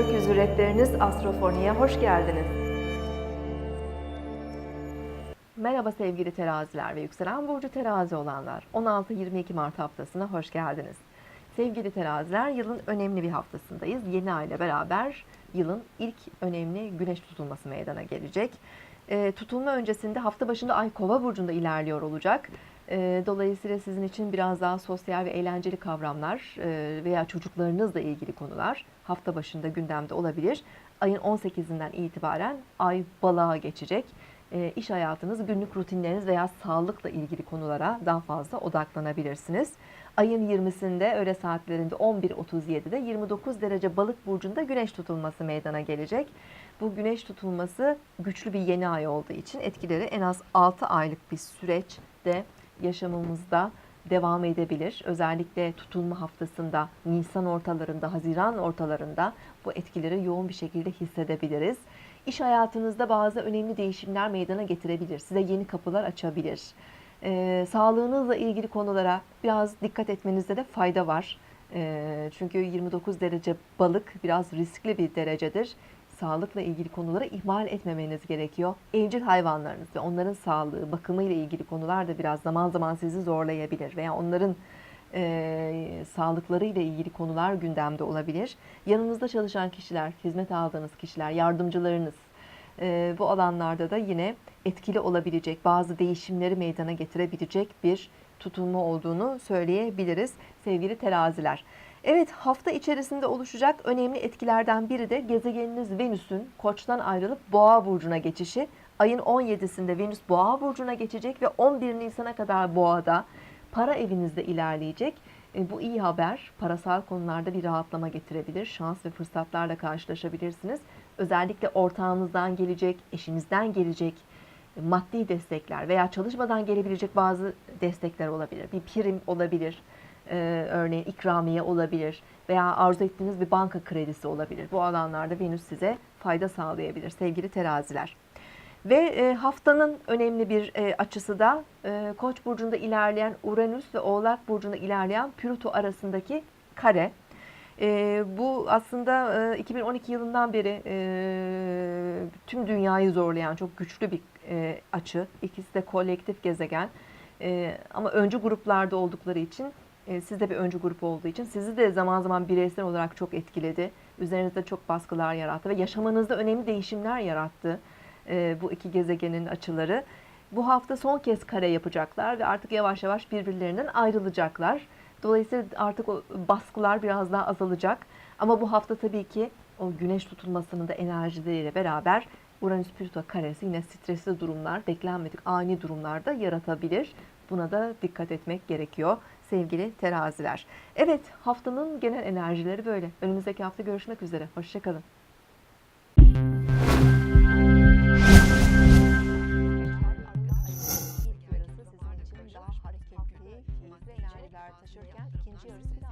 Rehberiniz Astrofoni'ye hoş geldiniz. Merhaba sevgili teraziler ve yükselen burcu terazi olanlar. 16-22 Mart haftasına hoş geldiniz. Sevgili teraziler yılın önemli bir haftasındayız. Yeni ay ile beraber yılın ilk önemli güneş tutulması meydana gelecek. E, tutulma öncesinde hafta başında ay kova burcunda ilerliyor olacak. E, dolayısıyla sizin için biraz daha sosyal ve eğlenceli kavramlar e, veya çocuklarınızla ilgili konular hafta başında gündemde olabilir. Ayın 18'inden itibaren ay balığa geçecek. E, iş hayatınız, günlük rutinleriniz veya sağlıkla ilgili konulara daha fazla odaklanabilirsiniz. Ayın 20'sinde öğle saatlerinde 11.37'de 29 derece balık burcunda güneş tutulması meydana gelecek. Bu güneş tutulması güçlü bir yeni ay olduğu için etkileri en az 6 aylık bir süreçte yaşamımızda devam edebilir. Özellikle tutulma haftasında, Nisan ortalarında, Haziran ortalarında bu etkileri yoğun bir şekilde hissedebiliriz. İş hayatınızda bazı önemli değişimler meydana getirebilir. Size yeni kapılar açabilir. Ee, sağlığınızla ilgili konulara biraz dikkat etmenizde de fayda var. Ee, çünkü 29 derece balık biraz riskli bir derecedir. Sağlıkla ilgili konuları ihmal etmemeniz gerekiyor. Evcil hayvanlarınız ve onların sağlığı, bakımı ile ilgili konular da biraz zaman zaman sizi zorlayabilir veya onların e, sağlıkları ile ilgili konular gündemde olabilir. Yanınızda çalışan kişiler, hizmet aldığınız kişiler, yardımcılarınız e, bu alanlarda da yine etkili olabilecek, bazı değişimleri meydana getirebilecek bir tutulma olduğunu söyleyebiliriz sevgili teraziler. Evet hafta içerisinde oluşacak önemli etkilerden biri de gezegeniniz Venüs'ün Koç'tan ayrılıp Boğa burcuna geçişi. Ayın 17'sinde Venüs Boğa burcuna geçecek ve 11 Nisan'a kadar Boğa'da para evinizde ilerleyecek. E, bu iyi haber. Parasal konularda bir rahatlama getirebilir. Şans ve fırsatlarla karşılaşabilirsiniz. Özellikle ortağınızdan gelecek, eşinizden gelecek e, maddi destekler veya çalışmadan gelebilecek bazı destekler olabilir. Bir prim olabilir. Ee, örneğin ikramiye olabilir veya arzu ettiğiniz bir banka kredisi olabilir. Bu alanlarda Venüs size fayda sağlayabilir sevgili teraziler. Ve e, haftanın önemli bir e, açısı da e, Koç burcunda ilerleyen Uranüs ve Oğlak burcunda ilerleyen Plüto arasındaki kare. E, bu aslında e, 2012 yılından beri e, tüm dünyayı zorlayan çok güçlü bir e, açı. İkisi de kolektif gezegen. E, ama öncü gruplarda oldukları için e, siz de bir öncü grup olduğu için sizi de zaman zaman bireysel olarak çok etkiledi. Üzerinizde çok baskılar yarattı ve yaşamanızda önemli değişimler yarattı e, bu iki gezegenin açıları. Bu hafta son kez kare yapacaklar ve artık yavaş yavaş birbirlerinden ayrılacaklar. Dolayısıyla artık o baskılar biraz daha azalacak. Ama bu hafta tabii ki o güneş tutulmasının da enerjileriyle beraber Uranüs Plüto karesi yine stresli durumlar, beklenmedik ani durumlarda yaratabilir. Buna da dikkat etmek gerekiyor sevgili teraziler. Evet haftanın genel enerjileri böyle. Önümüzdeki hafta görüşmek üzere. Hoşçakalın.